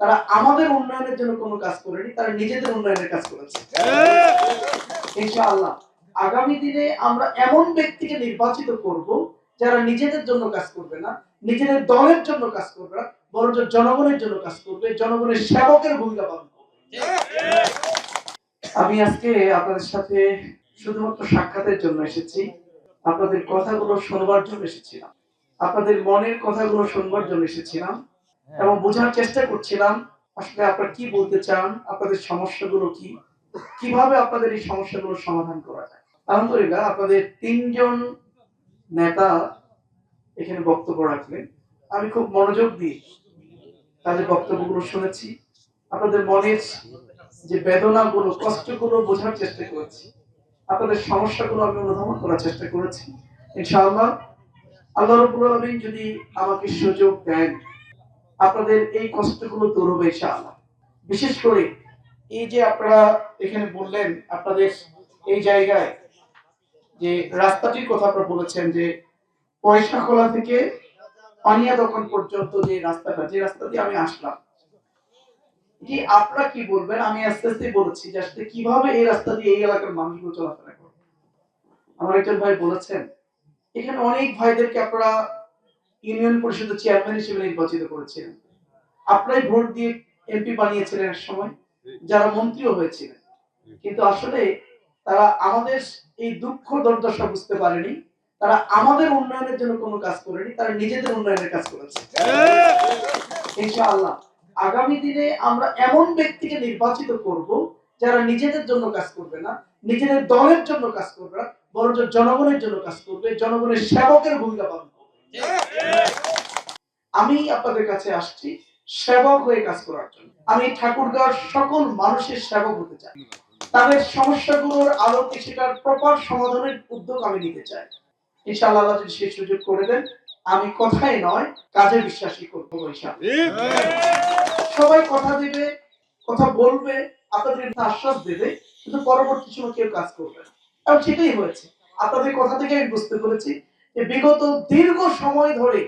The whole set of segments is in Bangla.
তারা আমাদের উন্নয়নের জন্য কোনো কাজ করেনি, তারা নিজেদের উন্নয়নের কাজ করেছে। ইনশাআল্লাহ, আগামী দিনে আমরা এমন ব্যক্তিকে নির্বাচিত করব যারা নিজেদের জন্য কাজ করবে না, নিজেদের দলের জন্য কাজ করবে না, বরঞ্চ জনগণের জন্য কাজ করবে, জনগণের সেবকের ভূমিকা পালন করবে। আমি আজকে আপনাদের সাথে শুধুমাত্র সাক্ষাতের জন্য এসেছি, আপনাদের কথাগুলো শোনবার জন্য এসেছিলাম, আপনাদের মনের কথাগুলো শুনবার জন্য এসেছিলাম। এবং বোঝার চেষ্টা করছিলাম, আসলে আপনারা কি বলতে চান, আপনাদের সমস্যাগুলো কি, কীভাবে আপনাদের এই সমস্যাগুলো সমাধান করা যায়? আলহামদুলিল্লাহ, আপনাদের তিনজন নেতা এখানে বক্তব্য রাখলেন। আমি খুব মনোযোগ দিয়ে তাদের বক্তব্যগুলো শুনেছি। আপনাদের মনের যে বেদনাগুলো, কষ্টগুলো বোঝার চেষ্টা করেছি। আপনাদের সমস্যাগুলো আমি অনুধাবন করার চেষ্টা করেছি। ইনশাআল্লাহ, আল্লাহ রবুল আলমিন যদি আমাকে সুযোগ দেন আপনাদের এই কষ্টগুলো দূর হবে ইনশাআল্লাহ। বিশেষ করে এই যে আপনারা এখানে বললেন আপনাদের এই জায়গায় যে রাস্তাটির কথা আপনারা বলেছেন যে পয়সা খোলা থেকে পানিয়া দোকান পর্যন্ত যে রাস্তাটা, যে রাস্তা দিয়ে আমি আসলাম, এটি আপনারা কি বলবেন? আমি আস্তে আস্তে বলেছি যে আসলে কীভাবে এই রাস্তা দিয়ে এই এলাকার মানুষগুলো চলাফেরা করবে আমার একজন ভাই বলেছেন, এখানে অনেক ভাইদেরকে আপনারা ইউনিয়ন পরিষদের চেয়ারম্যান হিসেবে নির্বাচিত করেছিলেন। আপনারাই ভোট দিয়ে এমপি বানিয়েছিলেন এক সময়, যারা মন্ত্রীও হয়েছিলেন। কিন্তু আসলে তারা আমাদের এই দুঃখ দুর্দশা বুঝতে পারেনি। তারা আমাদের উন্নয়নের জন্য কোনো কাজ করেনি, তারা নিজেদের উন্নয়নের কাজ করেছে। ইনশাআল্লাহ, আগামী দিনে আমরা এমন ব্যক্তিকে নির্বাচিত করব যারা নিজেদের জন্য কাজ করবে না, নিজেদের দলের জন্য কাজ করবে না, বরঞ্চ জনগণের জন্য কাজ করবে, জনগণের সেবকের ভূমিকা পালন করবে। আমি আপনাদের কাছে আসছি সেবক হয়ে কাজ করার জন্য। আমি ঠাকুরগাঁর সকল মানুষের সেবক হতে চাই। তাদের সমস্যাগুলোর আলোকে সেটার প্রপার সমাধানের উদ্যোগ আমি নিতে চাই। ইনশাআল্লাহ যদি সুযোগ করে দেন, আমি কথাই নয়, কাজে বিশ্বাসী করব সবাই কথা দেবে, কথা বলবে, আপনাদের আশ্বাস দেবে, কিন্তু পরবর্তী সময় কেউ কাজ করবে না। এবং সেটাই হয়েছে। আপনাদের কথা থেকে আমি বুঝতে পেরেছি। যে বিগত দীর্ঘ সময় ধরে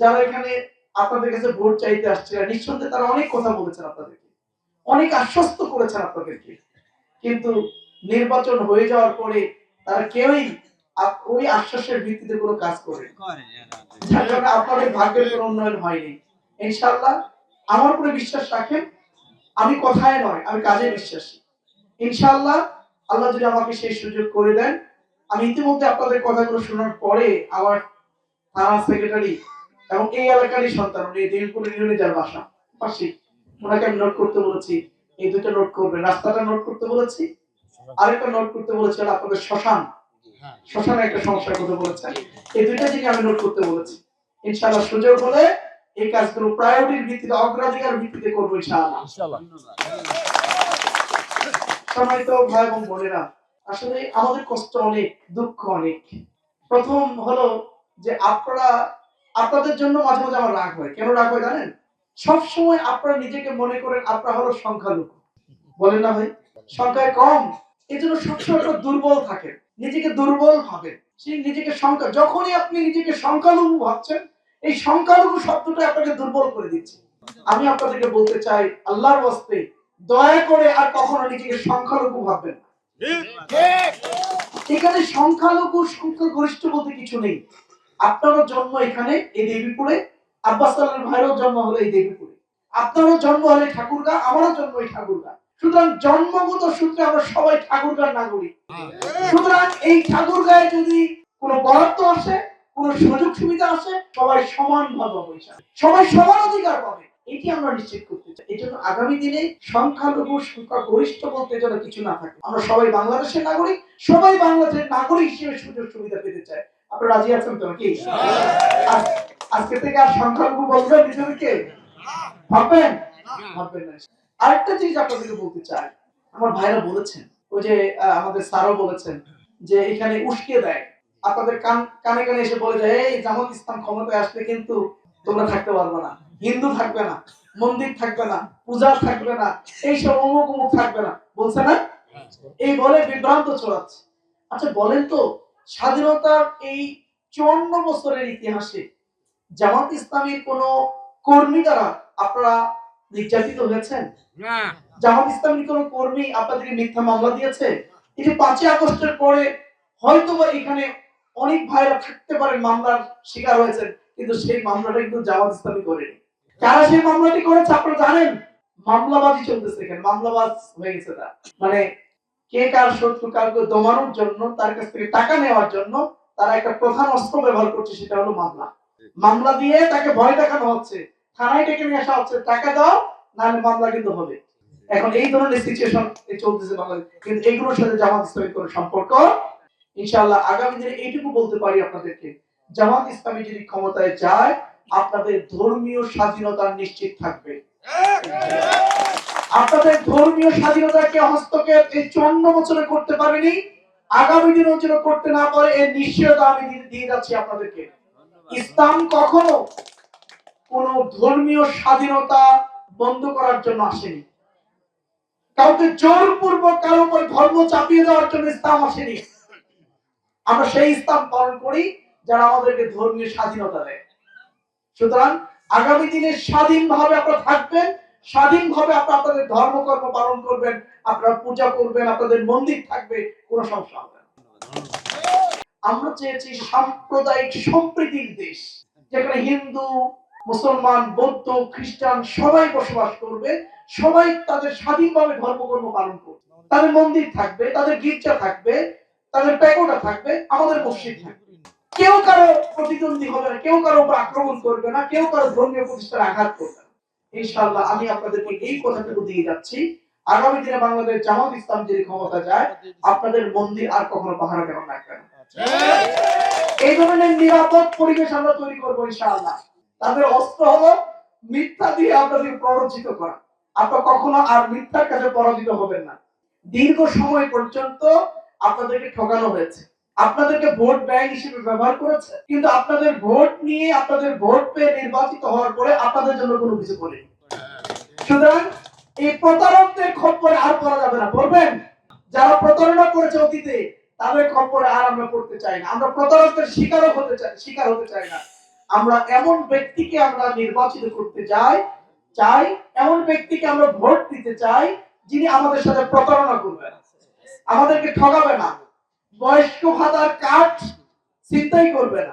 যারা এখানে আপনাদের কাছে ভোট চাইতে আসছিলেন নিঃসন্দেহে তারা অনেক কথা বলেছেন আপনাদেরকে। অনেক আশ্বস্ত করেছেন আপনাদেরকে। কিন্তু নির্বাচন হয়ে যাওয়ার পরে তারা কেউই ওই আশ্বাসের ভিত্তিতে কোনো কাজ করে আপনাদের ভাগ্যের কোনো উন্নয়ন হয়নি। ইনশাল্লাহ আমার উপরে বিশ্বাস রাখেন আমি কথায় নয় আমি কাজে বিশ্বাসী। ইনশাল্লাহ আল্লাহ যদি আমাকে সেই সুযোগ করে দেন আমি ইতিমধ্যে আপনাদের কথাগুলো শোনার পরে আমার থানা সেক্রেটারি এবং এই এলাকারই সন্তান উনি দিলপুর ইউনিয়নে যার বাসা পাশে। ওনাকে আমি নোট করতে বলেছি এই দুটো নোট করবেন। রাস্তাটা নোট করতে বলেছি আরেকটা নোট করতে বলেছি আপনাদের শ্মশান। শ্মশানে একটা সমস্যার কথা বলেছেন। এই দুইটা জিনিস আমি নোট করতে বলেছি। ইনশাআল্লাহ সুযোগ হলে এই কাজগুলো প্রায়োরিটির ভিত্তিতে অগ্রাধিকার ভিত্তিতে করব ইনশাআল্লাহ। সম্মানিত ভাই এবং বোনেরা আসলে আমাদের কষ্ট অনেক, দুঃখ অনেক। প্রথম হলো যে আপনারা, আপনাদের জন্য মাঝে মাঝে আমার রাগ হয়। কেন রাগ হয় জানেন? সবসময় আপনারা নিজেকে মনে করেন আপনারা হলো সংখ্যালঘু। বলেন না ভাই, সংখ্যায় কম। এই জন্য সবসময় দুর্বল থাকেন। নিজেকে দুর্বল ভাবেন। সেই নিজেকে সংখ্যা, যখনই আপনি নিজেকে সংখ্যালঘু ভাবছেন, এই সংখ্যালঘু শব্দটা আপনাকে দুর্বল করে দিচ্ছে। আমি আপনাদেরকে বলতে চাই, আল্লাহর বস্তে দয়া করে আর কখনো নিজেকে সংখ্যালঘু ভাববেন না। এখানে সংখ্যালঘু, সংখ্যাগরিষ্ঠ বলতে কিছু নেই। আপনারও জন্ম এখানে, এই দেবীপুরে। আব্বাস আল্লাহর ভাইয়েরও জন্ম হলো এই দেবীপুরে। আপনারও জন্ম হলে ঠাকুরগা, আমারও জন্ম এই ঠাকুরগা। সুতরাং জন্মগত সূত্রে আমরা সবাই ঠাকুরগার নাগরিক। সুতরাং এই ঠাকুরগায় যদি কোনো বরাদ্দ আসে, কোনো সুযোগ সুবিধা আসে, সবাই সমান ভাবে সবাই সমান অধিকার পাবে। এটি আমরা নিশ্চিত করতে চাই। এই জন্য আগামী দিনে সংখ্যালঘু সংখ্যা গরিষ্ঠ বলতে যেন কিছু না থাকে, আমরা সবাই বাংলাদেশের নাগরিক, সবাই বাংলাদেশের নাগরিক হিসেবে সুযোগ সুবিধা পেতে চাই। আপনারা রাজি আছেন তো নাকি? আজকে থেকে আর সংখ্যালঘু বলবেন নিজেদেরকে? ভাববেন? ভাববেন না। আরেকটা জিনিস আপনাদেরকে বলতে চাই, আমার ভাইরা বলেছেন, ওই যে আমাদের স্যারও বলেছেন যে এখানে উস্কে দেয়। আপনাদের কান, কানে কানে এসে বলে যায় এই জামাত ইসলাম ক্ষমতায় আসলে কিন্তু তোমরা থাকতে পারবে না। হিন্দু থাকবে না মন্দির থাকবে না পূজা থাকবে না এইসব অমুক অমুক থাকবে না। বলছে না? এই বলে বিভ্রান্ত ছড়াচ্ছে। আচ্ছা বলেন তো স্বাধীনতার এই চুয়ান্ন বছরের ইতিহাসে জামাত ইসলামের কোন কর্মী দ্বারা আপনারা নির্যাতিত হয়েছেন? জামাত ইসলামী কোন কর্মী আপনাদের মিথ্যা মামলা দিয়েছে? এই যে পাঁচই আগস্টের পরে হয়তো বা এখানে অনেক ভাইরা থাকতে পারে মামলার শিকার হয়েছেন কিন্তু সেই মামলাটা কিন্তু জামাত ইসলামী করেনি। কারা সেই মামলাটি করেছে আপনারা জানেন, মামলাবাজি চলতেছে এখানে, মামলাবাজ হয়ে গেছে তা মানে কে কার শত্রু, কাউকে দমানোর জন্য, তার কাছ থেকে টাকা নেওয়ার জন্য তারা একটা প্রধান অস্ত্র ব্যবহার করছে, সেটা হলো মামলা। মামলা দিয়ে তাকে ভয় দেখানো হচ্ছে। থানায় ডেকে নিয়ে আসা হচ্ছে, টাকা দাও, নাহলে মামলা কিন্তু হবে। এখন এই ধরনের সিচুয়েশন চলতেছে বাংলাদেশ। কিন্তু এইগুলোর সাথে জামাত ইসলামের কোনো সম্পর্ক ইনশাআল্লাহ আগামী দিনে এইটুকু বলতে পারি আপনাদেরকে। জামাত ইসলামী যদি ক্ষমতায় যায় আপনাদের ধর্মীয় স্বাধীনতা নিশ্চিত থাকবে। আপনাদের ধর্মীয় স্বাধীনতাকে হস্তক্ষেপ এই চুয়ান্ন বছরে করতে পারেনি আগামী দিনেও যেন করতে না পারে এর নিশ্চয়তা আমি দিয়ে- যাচ্ছি আপনাদেরকে। ইসলাম কখনো কোন ধর্মীয় স্বাধীনতা বন্ধ করার জন্য আসেনি। কাউকে জোরপূর্বক কারও উপর ধর্ম চাপিয়ে দেওয়ার জন্য ইসলাম আসেনি। আমরা সেই ইসলাম পালন করি যারা আমাদেরকে ধর্মীয় স্বাধীনতা দেয়। সুতরাং আগামী দিনে স্বাধীনভাবে আপনারা থাকবেন, স্বাধীনভাবে আপনারা আপনাদের ধর্মকর্ম পালন করবেন, আপনারা পূজা করবেন, আপনাদের মন্দির থাকবে, কোনো সমস্যা হবে আমরা চেয়েছি সাম্প্রদায়িক সম্প্রীতির দেশ, যেখানে হিন্দু, মুসলমান, বৌদ্ধ, খ্রিস্টান সবাই বসবাস করবে, সবাই তাদের স্বাধীনভাবে ধর্মকর্ম পালন করবে। তাদের মন্দির থাকবে, তাদের গির্জা থাকবে, তাদের প্যাগোডা থাকবে, আমাদের মসজিদ থাকবে। কেউ কারও প্রতিদ্বন্দ্বী হবে না, কেউ কারও উপর আক্রমণ করবে না, কেউ কারও ধর্মীয় প্রতিষ্ঠানে আঘাত করবে না। ইনশাআল্লাহ, আমি আপনাদেরকে এই কথাটুকু দিয়ে যাচ্ছি। আগামী দিনে বাংলাদেশ জামাত ইসলাম যদি ক্ষমতা যায়, আপনাদের মন্দির আর কখনো পাহারা কেন না। এই ধরনের নিরাপদ পরিবেশ আমরা তৈরি করব ইনশাআল্লাহ। তাদের অস্ত্র হলো মিথ্যা দিয়ে আপনাদের প্ররোচিত করা। আপনারা কখনো আর মিথ্যার কাছে পরাজিত হবেন না। দীর্ঘ সময় পর্যন্ত আপনাদেরকে ঠকানো হয়েছে। আপনাদেরকে ভোট ব্যাংক হিসেবে ব্যবহার করেছে, কিন্তু আপনাদের ভোট নিয়ে আপনাদের ভোট পেয়ে নির্বাচিত হওয়ার পরে আপনাদের জন্য কোনো কিছু করেনি সুতরাং এই প্রতারকদের খপ্পরে আর পড়া যাবে না, বলবেন? যারা প্রতারণা করেছে অতীতে, তাদের খপ্পরে আর আমরা পড়তে চাই না। আমরা প্রতারকদের শিকারও হতে চাই, শিকার হতে চাই না। আমরা এমন ব্যক্তিকে আমরা নির্বাচিত করতে চাই চাই, এমন ব্যক্তিকে আমরা ভোট দিতে চাই, যিনি আমাদের সাথে প্রতারণা করবে আমাদেরকে ঠকাবে না। বয়স্ক ভাতার কার্ড চিন্তাই করবে না।